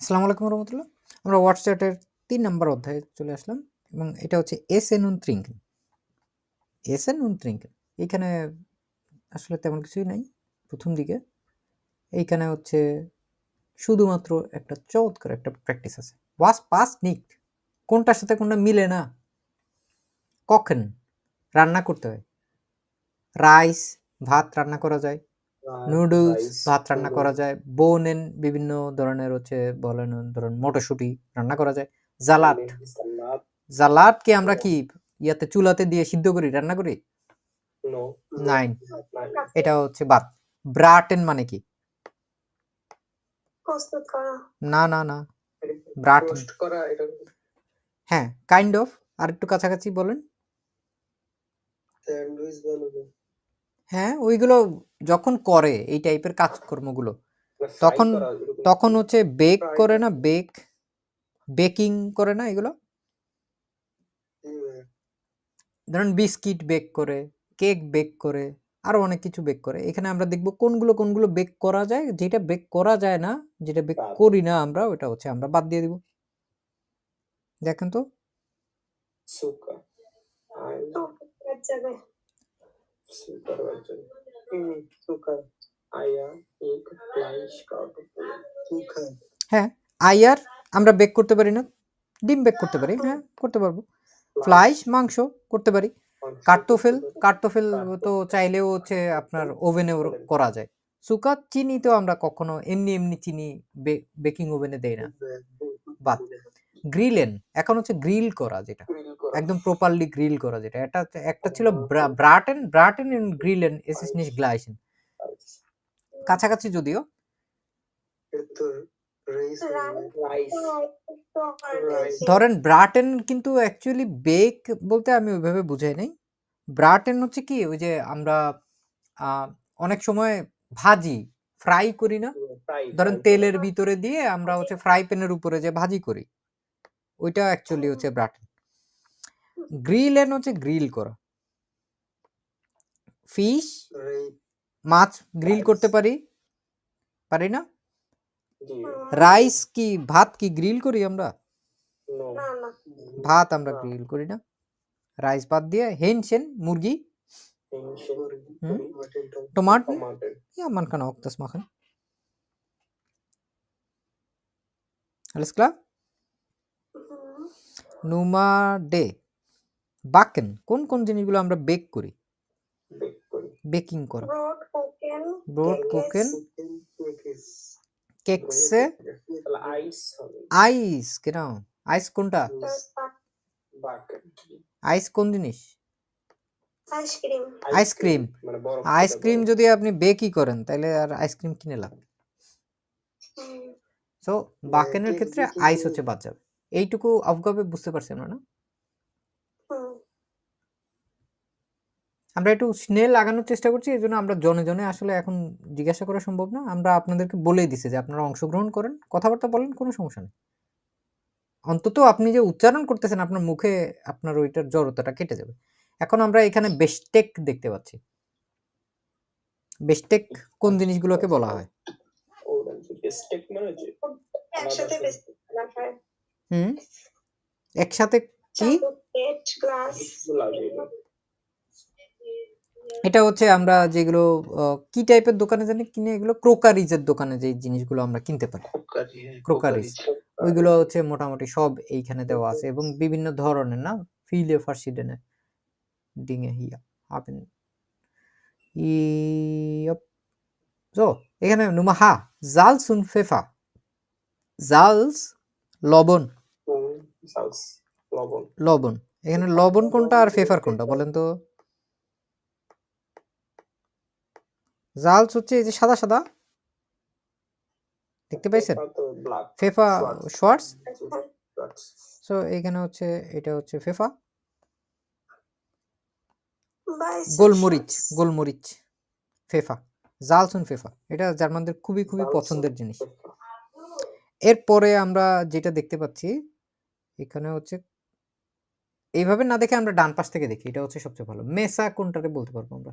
আসসালামু আলাইকুম রহমতুল্লাহ। আমরা হোয়াটসঅ্যাটের তিন নম্বর অধ্যায়ে চলে আসলাম এবং এটা হচ্ছে এস এন উন ত্রিঙ্কেন এস এন উন ত্রিঙ্কেন এইখানে আসলে তেমন কিছুই নাই, প্রথম দিকে। এইখানে হচ্ছে শুধুমাত্র একটা চমৎকার একটা প্র্যাকটিস আছে। ওয়াস পাস নিক কোনটার সাথে কোনটা মিলে না? কখন রান্না করতে হয়? রাইস ভাত রান্না করা যায়। নুডলস ভাত রান্না করা যায়। বোনেন বিভিন্ন ধরনের হচ্ছে বলেন ধরুন মটরশুঁটি রান্না করা যায়। জালাট জালাট কি আমরা কি ইয়াতে চুলাতে দিয়ে সিদ্ধ করি রান্না করি? নাইন এটা হচ্ছে ভাত। ব্রাটেন মানে কি? না না না। ব্রাটেন। এটা হ্যাঁ কাইন্ড অফ আর একটু কাছাকাছি বলেন। হ্যাঁ ওইগুলো যখন করে এই টাইপের কাজকর্মগুলো মানে তখন- তখন হচ্ছে বেক করে না বেক বেকিং করে না এগুলো ধরুন বিস্কিট বেক করে কেক বেক করে আরও অনেক কিছু বেক করে এখানে আমরা দেখব কোনগুলো কোনগুলো বেক করা যায় যেটা বেক করা যায় না যেটা বেক করি না আমরা ওটা হচ্ছে আমরা বাদ দিয়ে দিব দেখেন তো সুকা আই তো হয়ে আইয়ার আমরা বেক করতে পারি না, ডিম বেক করতে পারি হ্যাঁ করতে পারব। ফ্লাইশ মাংস করতে পারি। কার্টোফেল কার্টোফেল তো চাইলেও হচ্ছে আপনার ওভেনেও করা যায়। সুকা চিনি তো আমরা কখনো এমনি এমনি চিনি বেকিং ওভেনে দেই না। বাদ। গ্রিলেন এখন হচ্ছে গ্রিল করা যেটা। একদম প্রপারলি গ্রিল করা যেটা। এটা একটা ছিল ব্রাটেন ব্রাটেন এন্ড গ্রিলেন এস এস নিশ গ্লাইসেন কাছাকাছি যদিও। রাইস রাইস ধরেন ব্রাটেন কিন্তু অ্যাকচুয়ালি বেক বলতে আমি ওইভাবে বুঝাই নাই। ব্রাটেন হচ্ছে কি? ওই যে আমরা আহ, অনেক সময় ভাজি ফ্রাই করি না। ধরেন তেলের ভিতরে দিয়ে আমরা হচ্ছে ফ্রাই প্যানের উপরে যে ভাজি করি। ওইটা অ্যাকচুয়ালি হচ্ছে ব্রাটেন গ্রিল এন হচ্ছে গ্রিল করা। ফিশ মাছ গ্রিল করতে পারি? পারি না? রাইস কি ভাত কি গ্রিল করি আমরা? না। না ভাত আমরা গ্রিল করি না। রাইস ভাত দিয়ে হেনসেন মুরগি। kann auch das machen. Alles নুমা ডে বাকেন কোন কোন জিনিসগুলো আমরা বেক করি? বেকিং করা। ব্রড কোকেন ব্রড কোকেন। কেকসে। আইস হবে। আইস কোনটা? আইস কোন জিনিস? আইসক্রিম। আইসক্রিম। মানে আইসক্রিম যদি আপনি বেকই করেন তাহলে আর আইসক্রিম কিনে লাভ সো বাকেনের ক্ষেত্রে আইস হচ্ছে বাদ যাবে। এইটুকু অবগবে বুঝতে পারছি আমরা না? আমরা একটু স্নেল লাগানোর চেষ্টা করছি এই জন্য আমরা জনে জনে আসলে এখন জিজ্ঞাসা করা সম্ভব না। আমরা আপনাদেরকে বলেই দিছি যে আপনারা অংশগ্রহণ করেন কথাবার্তা বলেন কোনো সমস্যা নেই। অন্তত আপনি যে উচ্চারণ করতেছেন আপনার মুখে আপনার ওইটার জড়তাটা কেটে যাবে। এখন আমরা এখানে বেস্টেক দেখতে পাচ্ছি। বেস্টেক কোন জিনিসগুলোকে বলা হয়? মানে খাবার হয়। হুম? একসাথে কি? গ্লাস। লাগে। এটা হচ্ছে আমরা যেগুলো কি টাইপের দোকানে জানি? কিনে এগুলো ক্রোকারিজের দোকানে যে জিনিসগুলো আমরা কিনতে পারি। Crockery Crockeries। ওইগুলো হচ্ছে মোটামুটি সব এইখানে দেওয়া আছে এবং বিভিন্ন ধরনের না? ফিলে ফার্সিডেনে ডিঙে হিয়া হাবেন ইয়প। সো এখানে নুমা হা জালস উন ফেফা। জালস লবণ। লবণ। লবণ। এখানে লবণ কোনটা আর ফেফার কোনটা বলেন তো? জালস হচ্ছে এই যে সাদা সাদা। দেখতে পাইছেন? ফেফা. শর্টস সো এখানে হচ্ছে এটা হচ্ছে ফেফা। গোলমরিচ গোলমরিচ ফেফা। জালসুন ফেফা। এটা জার্মানদের খুবই খুবই পছন্দের জিনিস। এরপরে আমরা যেটা দেখতে পাচ্ছি এখানে হচ্ছে এইভাবে না দেখে আমরা ডান পাশ থেকে দেখি। এটা হচ্ছে সবচেয়ে ভালো। মেসা কোনটারে বলতে পারব আমরা?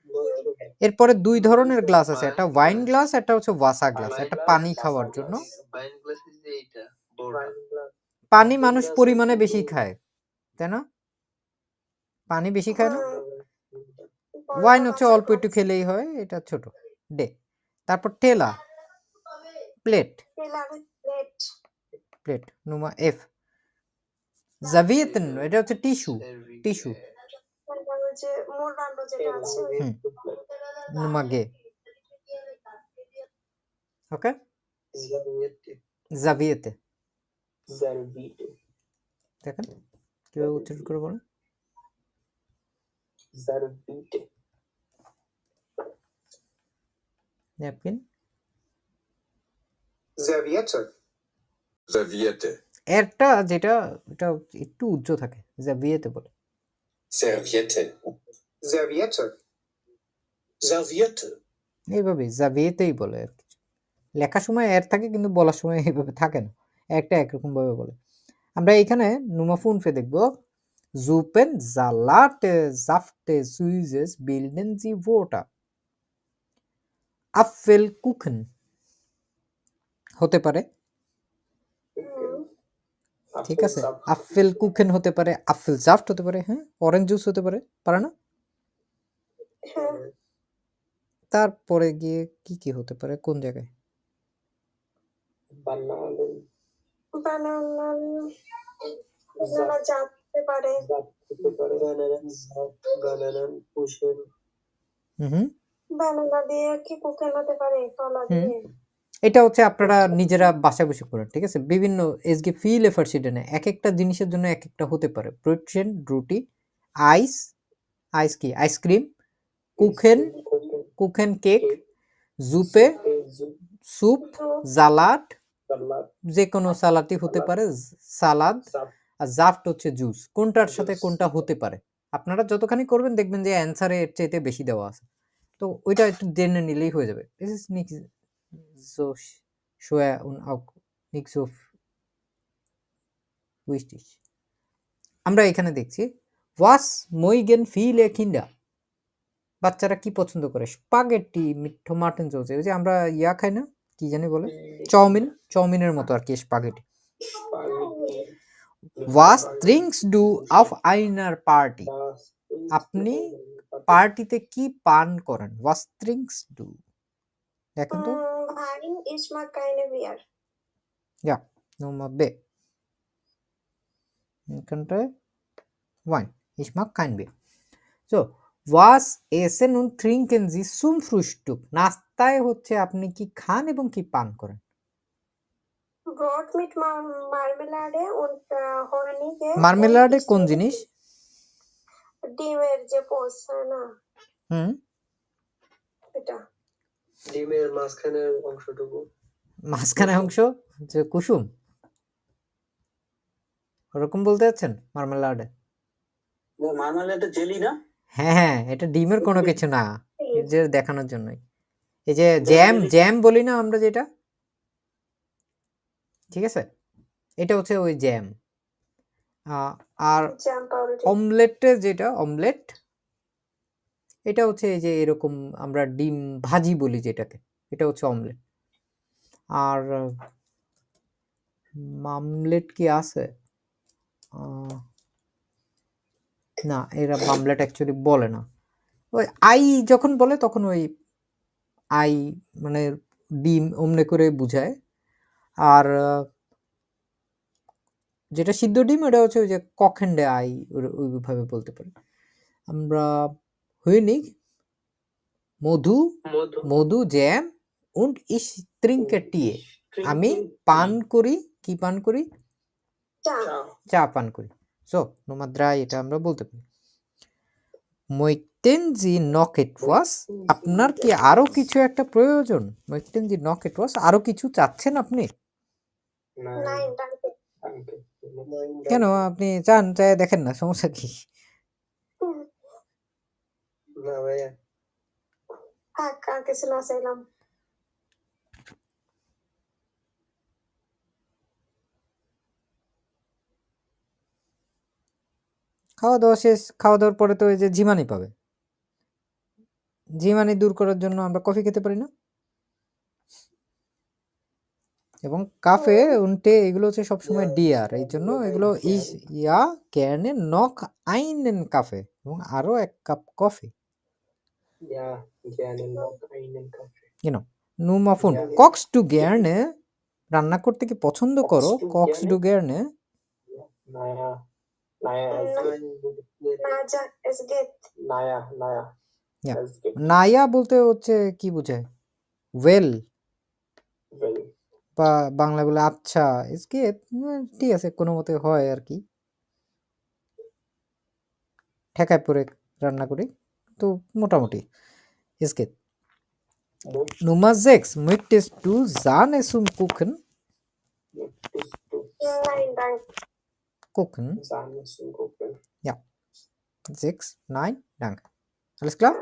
এরপরে দুই ধরনের গ্লাস আছে একটা ওয়াইন গ্লাস একটা হচ্ছে ওয়াসা গ্লাস একটা পানি খাওয়ার জন্য। পানি মানুষ পরিমাণে বেশি খায় তাই না? পানি বেশি খায় না? ওয়াইন হচ্ছে অল্প একটু খেলেই হয় এটা ছোট। ডে তারপর টেলা প্লেট প্লেট নুমা এফ জাভিয়েতন এটা হচ্ছে টিস্যু টিস্যু অমরকাণ্ড যেটা দেখেন কীভাবে উচ্চারণ ন্যাপকিন। যেটা এটা একটু উজ্জ্বল থাকে। জাভিয়েতে বলে। Serviette. Serviette. এইভাবে জাভিয়েতেই বলে আর কিছু লেখার সময় এর থাকে কিন্তু বলার সময় এইভাবে থাকে না। একটা একরকম ভাবে বলে। আমরা এখানে নুমাফুনফে দেখব। জুপেন জালাটে জাফটে সুইজেস বিল্ডেন জি ভোটা। আফেল কুখেন। হতে পারে। ঠিক আছে। আফেল কুখেন হতে পারে আফেল জাফট হতে পারে হ্যাঁ? অরেঞ্জ জুস হতে পারে পারে না? হ্যাঁ। তারপরে গিয়ে কি, কি হতে পারে? কোন জায়গায়? বানান বানান হুম। এটা হচ্ছে আপনারা নিজেরা বাসা বসে করেন। ঠিক আছে? বিভিন্ন এসগে ফিল এফারসিডেনে একেকটা জিনিসের জন্য এক একটা হতে পারে। প্রোটিন, রুটি, আইস, আইস কি? আইসক্রিম কুখেন কুখেন কেক জুপে স্যুপ জালাড যে কোনো সালাডই হতে পারে সালাদ আর জাফট হচ্ছে জুস। কোনটার সাথে কোনটা হতে পারে? আপনারা যতখানি করবেন দেখবেন যে অ্যান্সারে এর চাইতে বেশি দেওয়া আছে। তো ওইটা একটু জেনে নিলেই হয়ে যাবে। দিস ইজ নিক schwer und auch nicht so f- wichtig আমরা এখানে দেখছি ওয়াস মইগেন ফিলে কিন্ডা বাচ্চারা কি পছন্দ করে? স্পাগেটি টোমাটেন চলছে ওই যে আমরা ইয়া খাই না কি জানি বলে? চাউমিন চাউমিনের মতো আর কি স্পাগেটি। ওয়াস ড্রিঙ্কস ডু অফ আইনার পার্টি আপনি পার্টিতে কি পান করেন? ওয়াস ড্রিঙ্কস ডু দেখেন তো। ভাইন ইজ মা কাইনে বিয়ার Nummer B. এখানটায় ওয়াইন Ich mag কাইন্ড Bier. So, was essen und trinken Sie zum Frühstück? নাস্তায় হচ্ছে আপনি কি খান এবং কি পান করেন? ব্রড মিট মার্মেলাডে und হর্নিগে মার্মেলাডে কোন জিনিস? ডিমের যে পোস না? হুম? এটা। ডিমের মাঝখানের অংশটুকু। মাঝখানে অংশ? যে কুসুম? ওরকম বলতে যাচ্ছেন মার্মেলাডে? মার্মালেড জেলি না? হ্যাঁ হ্যাঁ এটা ডিমের কোনো কিছু না। যে দেখানোর জন্যই। এই যে জ্যাম জ্যাম বলি না আমরা যেটা? ঠিক আছে? এটা হচ্ছে ওই জ্যাম। আর অমলেটে যেটা অমলেট এটা হচ্ছে এই যে এরকম আমরা ডিম ভাজি বলি যেটাকে এটা হচ্ছে অমলেট আর মামলেট কি আছে? আহ, না এরা মামলেট অ্যাকচুয়ালি বলে না। ওই আই যখন বলে তখন ওই আই মানে ডিম অমনে করে বুঝায়। আর যেটা সিদ্ধ ডিম ওটা হচ্ছে ওই যে কখেন্ডে আই ওইভাবে বলতে পারি। আমরা হইনিক মধু মধু। জ্যাম উন্ড ইস টিয়ে। আমি পান করি কি পান করি? চা পান করি। সো নোমাদ্রাই এটা আমরা বলতে পারি। মৈতেন জি নকেট ওয়াস আপনার কি আরও কিছু একটা প্রয়োজন? মৈতেন জি নকেট ওয়াস আরও কিছু চাচ্ছেন আপনি? কেন? আপনি চান চাই দেখেন না সমস্যা কি? না ভাইয়া। খাওয়া দাওয়া শেষ খাওয়া দাওয়ার পরে তো এই যে ঝিমানি পাবে। ঝিমানি দূর করার জন্য আমরা কফি খেতে পারি না। এবং কাফে উনটে এগুলো হচ্ছে সবসময় ডিয়ার। এই জন্য এগুলো ইস ইয়া ক্যানে নক আইনেন কাফে। এবং আরও এক কাপ কফি। noch einen নুমাফুন কক্স টু গ্যার্নে রান্না করতে কি পছন্দ করো? কক্স? টু গ্যার্নে? নায়া বলতে হচ্ছে কি বুঝায়? ওয়েল বা বাংলা বলে আচ্ছা ইসকে ঠিক আছে কোনো মতে হয় আর কি। ঠেকায় পরে রান্না করি। তো মোটামুটি ইসকে নুমার জেক্স মিট টেস্ট টু জান এসুম কুখেন। gucken. gucken. Ja. Sechs? Nein? Danke. Alles klar?